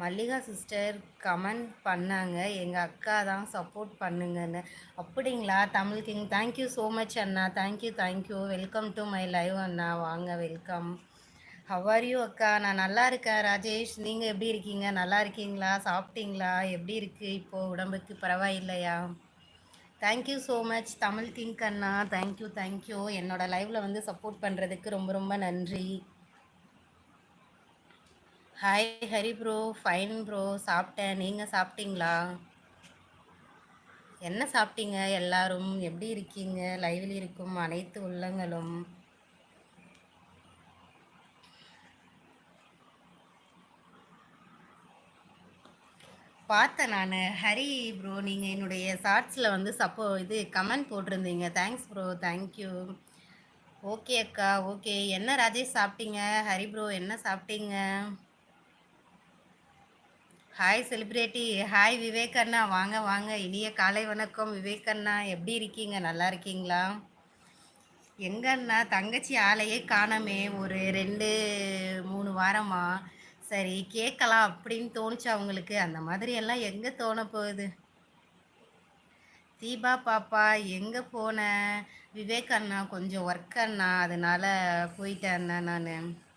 Mallika sister comment பண்ணாங்க. எங்கள் அக்கா தான் சப்போர்ட் பண்ணுங்கன்னு. அப்படிங்களா? Tamil king thank you so much Anna. Thank you thank you welcome to my live அண்ணா. வாங்க வெல்கம் ஹவாரியூ அக்கா? நான் நல்லா இருக்கேன் ராஜேஷ். நீங்கள் எப்படி இருக்கீங்க? நல்லா இருக்கீங்களா? சாப்பிட்டீங்களா? எப்படி இருக்குது இப்போது உடம்புக்கு பரவாயில்லையா? Thank you so much Tamil king Anna. Thank you thank you என்னோடய லைவில் வந்து சப்போர்ட் பண்ணுறதுக்கு ரொம்ப ரொம்ப நன்றி. Hi Hari bro fine bro சாப்பிட்டேன். நீங்கள் சாப்பிட்டீங்களா? என்ன சாப்பிட்டீங்க? எல்லாரும் எப்படி இருக்கீங்க? லைவில் இருக்கும் அனைத்து உள்ளங்களும். பார்த்தேன் நான். ஹரி ப்ரோ நீங்கள் என்னுடைய ஷார்ட்ஸில் வந்து சப்போ இது கமெண்ட் போட்டிருந்தீங்க. Thanks bro thank you okay அக்கா. ஓகே என்ன ராஜேஷ் சாப்பிட்டீங்க? ஹரி ப்ரோ என்ன சாப்பிட்டீங்க? ஹாய் செலிப்ரிட்டி ஹாய் விவேக் அண்ணா வாங்க வாங்க. இனிய காலை வணக்கம். விவேக் அண்ணா எப்படி இருக்கீங்க? நல்லா இருக்கீங்களா? எங்கண்ணா? தங்கச்சி ஆலையே காணமே. ஒரு ரெண்டு மூணு வாரமா? சரி கேட்கலாம் அப்படின்னு தோணுச்சு அவங்களுக்கு. அந்த மாதிரி எல்லாம் எங்கே தோண போகுது? தீபா பாப்பா எங்கே போன? விவேக் அண்ணா கொஞ்சம் ஒர்க் அண்ணா. அதனால போயிட்டேன் அண்ணா நான்.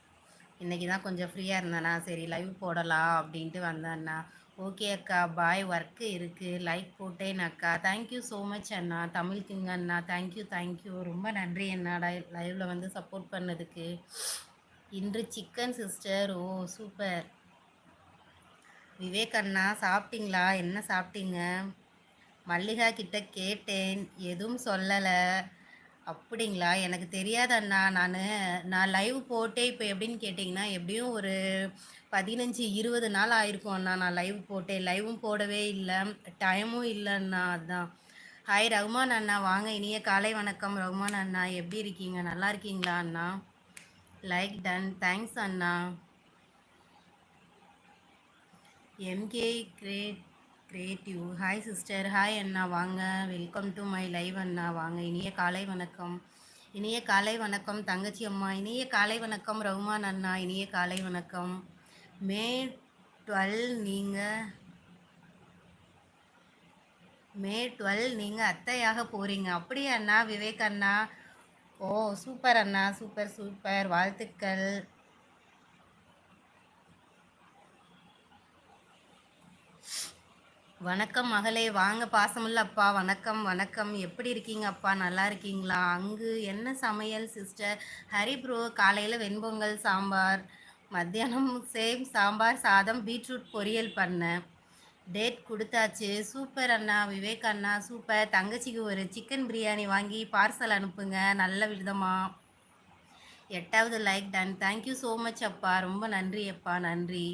இன்றைக்கி தான் கொஞ்சம் ஃப்ரீயாக இருந்தேண்ணா சரி லைவ் போடலாம் அப்படின்ட்டு வந்தேண்ணா ஓகே அக்கா பாய் ஒர்க்கு இருக்குது லைக் போட்டேன் அக்கா. தேங்க்யூ ஸோ மச் அண்ணா. தமிழ் கிங் அண்ணா. தேங்க்யூ தேங்க்யூ ரொம்ப நன்றி அண்ணா லைவில் வந்து சப்போர்ட் பண்ணதுக்கு. இன்று chicken sister oh super Vivek அண்ணா சாப்பிட்டீங்களா? என்ன சாப்பிட்டீங்க? மல்லிகா கிட்ட கேட்டேன். எதுவும் சொல்லலை. அப்படிங்களா? எனக்கு தெரியாது அண்ணா. நான் நான் லைவ் போட்டே இப்போ எப்படின்னு கேட்டிங்கன்னா எப்படியும் ஒரு பதினஞ்சு இருபது நாள் ஆயிருக்கும் அண்ணா. நான் லைவ் போட்டேன் லைவும் போடவே இல்லை. டைமும் இல்லைண்ணா அதுதான் ஹாய் ரகுமான் அண்ணா. வாங்க இனிய காலை வணக்கம். ரகுமான் அண்ணா எப்படி இருக்கீங்க? நல்லா இருக்கீங்களா அண்ணா? லைக் டன் தேங்க்ஸ் அண்ணா. MK great creative hi sister hi அண்ணா. வாங்க. வெல்கம் டு மை லைவ் அண்ணா. வாங்க. இனிய காலை வணக்கம். இனிய காலை வணக்கம் தங்கச்சி அம்மா. இனிய காலை வணக்கம் ரகுமான் அண்ணா. இனிய காலை வணக்கம். மே டுவெல் நீங்கள் மே டுவெல் நீங்கள் அத்தையாக போகிறீங்க அப்படியே அண்ணா. விவேக் அண்ணா. ஓ சூப்பர் அண்ணா. சூப்பர் சூப்பர் வாழ்த்துக்கள். வணக்கம் மகளே. வாங்க பாசமுள்ள அப்பா. வணக்கம் வணக்கம். எப்படி இருக்கீங்க அப்பா? நல்லா இருக்கீங்களா? அங்கு என்ன சமையல் சிஸ்டர்? ஹரி ப்ரோ காலையில் வெண்பொங்கல் சாம்பார். மத்தியானம் சேம் சாம்பார் சாதம் பீட்ரூட் பொரியல் பண்ணேன் டேட் கொடுத்தாச்சு. சூப்பர் அண்ணா. விவேக் அண்ணா சூப்பர். தங்கச்சிக்கு ஒரு சிக்கன் பிரியாணி வாங்கி பார்சல் அனுப்புங்க. நல்ல விதமாக எட்டாவது like done. Thank you so much அப்பா. ரொம்ப நன்றி அப்பா. நன்றி.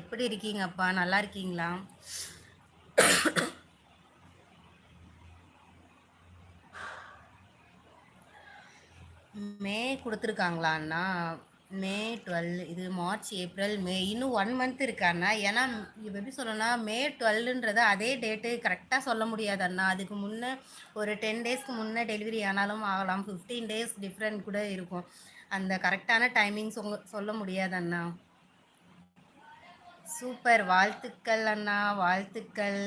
எப்படி இருக்கீங்கப்பா? நல்லா இருக்கீங்களா? மே கொடுத்துருக்காங்களா அண்ணா? மே டுவெல் இது மார்ச் ஏப்ரல் மே. இன்னும் ஒன் மந்த் இருக்காண்ணா ஏன்னா ஏன்னா எப்படி சொல்லணும்னா மே டுவெல்ன்றது அதே டேட்டு கரெக்டாக சொல்ல முடியாது அண்ணா. அதுக்கு முன்னே ஒரு டென் டேஸ்க்கு முன்னே டெலிவரி ஆனாலும் ஆகலாம். ஃபிஃப்டீன் டேஸ் டிஃப்ரெண்ட் கூட இருக்கும். அந்த கரெக்டான டைமிங் சொல்ல முடியாது அண்ணா. சூப்பர். வாழ்த்துக்கள் அண்ணா வாழ்த்துக்கள்.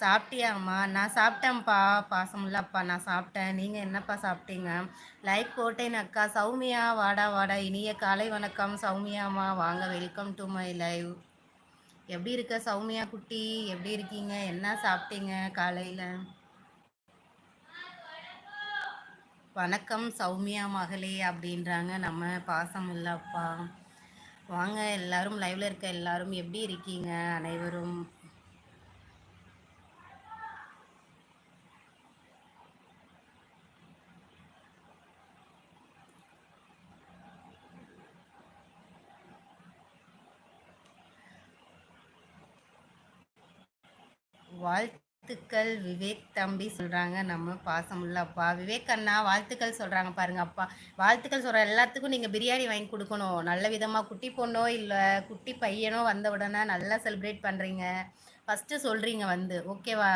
சாப்பிட்டியாம்மா? நான் சாப்பிட்டேன்ப்பா. பாசமில்லப்பா நான் சாப்பிட்டேன். நீங்கள் என்னப்பா சாப்பிட்டீங்க? லைக் போட்டேன் அக்கா. சௌமியா வாடா வாடா. இனிய காலை வணக்கம். சௌமியாம்மா வாங்க. வெல்கம் டு மை லைவ் எப்படி இருக்க சௌமியா குட்டி? எப்படி இருக்கீங்க? என்ன சாப்பிட்டீங்க காலையில்? வணக்கம் சௌமியா மகளே அப்படின்றாங்க நம்ம பாசம் இல்லப்பா வாங்க எல்லாரும் லைவ்ல இருக்க எல்லாரும் எப்படி இருக்கீங்க? அனைவரும். வாழ்த்து. வாழ்த்துக்கள் விவேக் தம்பி சொல்கிறாங்க நம்ம பாசமுள்ள அப்பா. விவேக் அண்ணா வாழ்த்துக்கள் சொல்கிறாங்க பாருங்க அப்பா. வாழ்த்துக்கள் சொல்கிற எல்லாத்துக்கும் நீங்கள் பிரியாணி வாங்கி கொடுக்கணும். நல்ல விதமாக குட்டி பொண்ணோ இல்லை குட்டி பையனோ வந்த உடனே நல்லா செலிப்ரேட் பண்ணுறீங்க ஃபஸ்ட்டு சொல்கிறீங்க வந்து. ஓகேவா